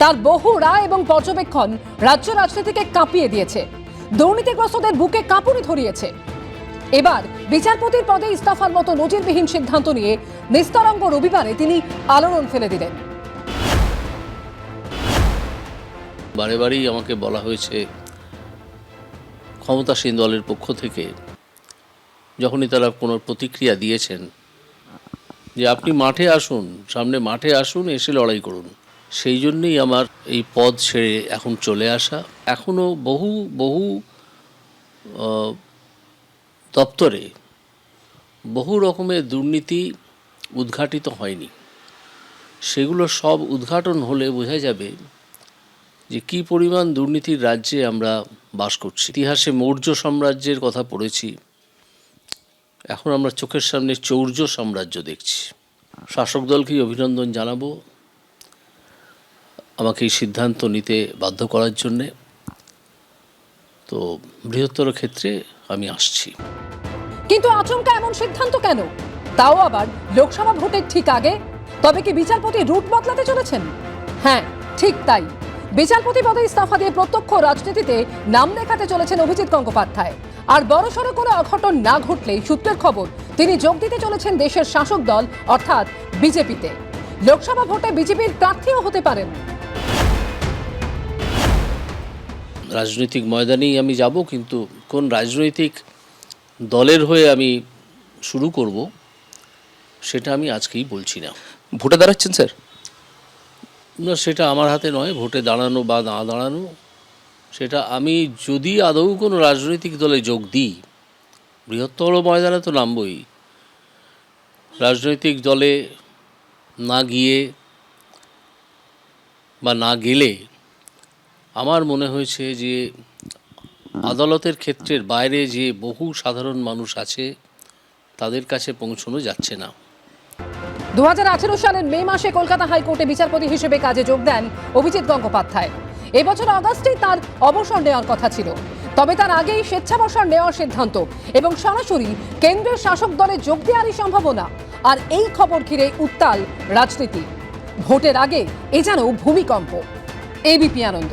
তার বহু রায় এবং পর্যবেক্ষণ রাজ্য রাজনীতিকে কাঁপিয়ে দিয়েছে। দুর্নীতিগ্রস্তদের বুকে কাঁপুনি ধরিয়েছে। এবার বিচারপতির পদে ইস্তফার মতো নজিরবিহীন সিদ্ধান্ত নিয়ে নিস্তরঙ্গ রবিবারে তিনি আলোড়ন ফেলে দিলেন। বারে বারেই আমাকে বলা হয়েছে, ক্ষমতাসীন দলের পক্ষ থেকে যখনই তারা কোনো প্রতিক্রিয়া দিয়েছেন যে আপনি মাঠে আসুন, সামনে মাঠে আসুন, এসে লড়াই করুন। সেই জন্যই আমার এই পদ ছেড়ে এখন চলে আসা। এখনও বহু বহু দপ্তরে বহু রকমের দুর্নীতি উদ্ঘাটিত হয়নি। সেগুলো সব উদ্ঘাটন হলে বোঝা যাবে যে কি পরিমাণ দুর্নীতির রাজ্যে আমরা বাস করছি। ইতিহাসে মৌর্য সাম্রাজ্যের কথা পড়েছি। এখন আমরা চোখের সামনে চৌর্য সাম্রাজ্য দেখছি। শাসক দলকেই অভিনন্দন জানাব। আমাকে এই সিদ্ধান্ত নিতে বাধ্য করার জন্যে তো বৃহত্তর ক্ষেত্রে আমি আসছি। কিন্তু আচমকা এমন সিদ্ধান্ত কেন? তাও আবার লোকসভা ভোটের ঠিক আগে? তবে কি বিচারপতি রুট বদলাতে চলেছেন? হ্যাঁ ঠিক তাই। বিচারপতি পদে ইস্তফা দিয়ে প্রত্যক্ষ রাজনীতিতে নাম লেখাতে চলেছেন অভিজিৎ গঙ্গোপাধ্যায়। আর বড়সড় কোনো অঘটন না ঘটলেই সূত্রের খবর, তিনি যোগ দিতে চলেছেন দেশের শাসক দল, অর্থাৎ বিজেপিতে। লোকসভা ভোটে বিজেপির প্রার্থীও হতে পারেন। রাজনৈতিক ময়দানেই আমি যাব কিন্তু কোন রাজনৈতিক দলের হয়ে আমি শুরু করব সেটা আমি আজকেই বলছি না। ভোটে দাঁড়াচ্ছেন স্যার? না সেটা আমার হাতে নয় ভোটে দাঁড়ানো বা না দাঁড়ানো সেটা আমি যদি আদৌ কোনো রাজনৈতিক দলে যোগ দিই বৃহত্তর ময়দানে তো নামবই রাজনৈতিক দলে না গিয়ে বা না গেলে আমার মনে হয়েছে যে আদালতের ক্ষেত্রের বাইরে যে বহু সাধারণ মানুষ আছে, তাদের কাছে পৌঁছানো যাচ্ছে না। দু হাজার আঠেরো সালের মে মাসে কলকাতা হাইকোর্টে বিচারপতি হিসেবে কাজে যোগ দেন অভিজিৎ গঙ্গোপাধ্যায়। এবছর অগাস্টেই তার অবসর নেওয়ার কথা ছিল। তবে তার আগেই স্বেচ্ছাবসর নেওয়ার সিদ্ধান্ত এবং সরাসরি কেন্দ্রের শাসক দলে যোগ দেওয়ারই সম্ভাবনা। আর এই খবর ঘিরে উত্তাল রাজনীতি। ভোটের আগে এ যেন ভূমিকম্প। এবিপি আনন্দ।